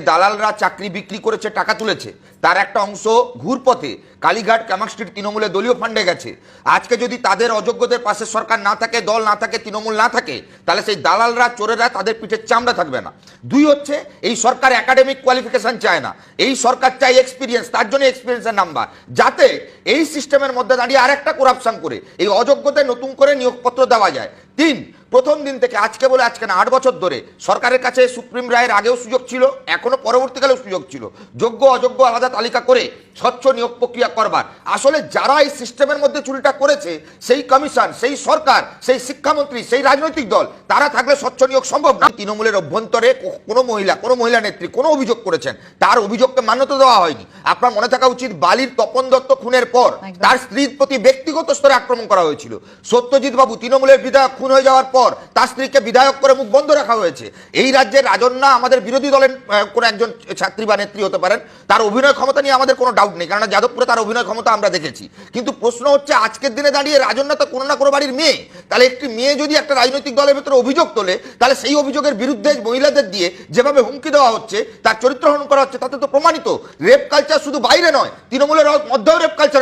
দালালরা চাকরি বিক্রি করেছে, টাকা তুলেছে, তার একটা অংশ ঘুরপথে, কালীঘাট কামাক স্ট্রিট তৃণমূলে দলীয় ফান্ডে গেছে। আজকে যদি তাদের অযোগ্যদের পাশে সরকার না থাকে, দল না থাকে, তৃণমূল না থাকে, তাহলে সেই দালালরা, চোরেরা তাদের পিঠের চামড়া থাকবে না। দুই হচ্ছে, এই সরকার একাডেমিক কোয়ালিফিকেশন চায় না। এই সরকার চাই এক্সপিরিয়েন্স তার জন্য এক্সপিরিয়েন্সের নাম্বার যাতে এই সিস্টেমের মধ্যে দাঁড়িয়ে আরেকটা করাপশন করে, এই অযোগ্যদের নতুন করে নিয়োগপত্র দেওয়া যায়। তিন প্রথম দিন থেকে আজকে বলে আজকে না, আট বছর ধরে। সরকারের কাছে সুপ্রিম রায়ের আগেও সুযোগ ছিল, এখনও পরবর্তীকালেও সুযোগ ছিল। যোগ্য, অযোগ্য আলাদা তালিকা করে স্বচ্ছ নিয়োগ প্রক্রিয়া করবার। আসলে যারা এই সিস্টেমের মধ্যে চুরিটা করেছে, সেই কমিশন, সেই সরকার, সেই শিক্ষামন্ত্রী, সেই রাজনৈতিক দল, তারা থাকলে স্বচ্ছ নিয়োগ সম্ভব না তৃণমূলের অভ্যন্তরে কোনো মহিলা কোনো মহিলা নেত্রী কোনো অভিযোগ করেছেন, তার অভিযোগকে মান্যতা দেওয়া হয়নি। আপনার মনে থাকা উচিত বালির তপন দত্ত খুনের পর তার স্ত্রীর প্রতি ব্যক্তিগত স্তরে আক্রমণ করা হয়েছিল। সত্যজিৎ বাবু তৃণমূলের বিধায়ক খুন হয়ে যাওয়ার পর তার স্ত্রীকে বিধায়ক করে মুখ বন্ধ রাখা হয়েছে। এই রাজ্যের রাজন্যা আমাদের বিরোধী দলের কোনো একজন ছাত্রী বা নেত্রী হতে পারেন তার অভিনয় ক্ষমতা নিয়ে আমাদের কোনো ডাউট নেই কারণ যাদবপুরে তার অভিনয় ক্ষমতা আমরা দেখেছি। কিন্তু প্রশ্ন হচ্ছে আজকের দিনে দাঁড়িয়ে রাজন্যা তো কোনো না কোনো বাড়ির মেয়ে। তাহলে একটি মেয়ে যদি একটা রাজনৈতিক দলের ভেতরে অভিযোগ তোলে তাহলে সেই অভিযোগের বিরুদ্ধে মহিলাদের দিয়ে যেভাবে হুমকি দেওয়া হচ্ছে তার চরিত্র হরণ করা হচ্ছে তাতে তো প্রমাণিত। রেপ কালচার শুধু বাইরে নয় তৃণমূলের মধ্যেও রেপ কালচার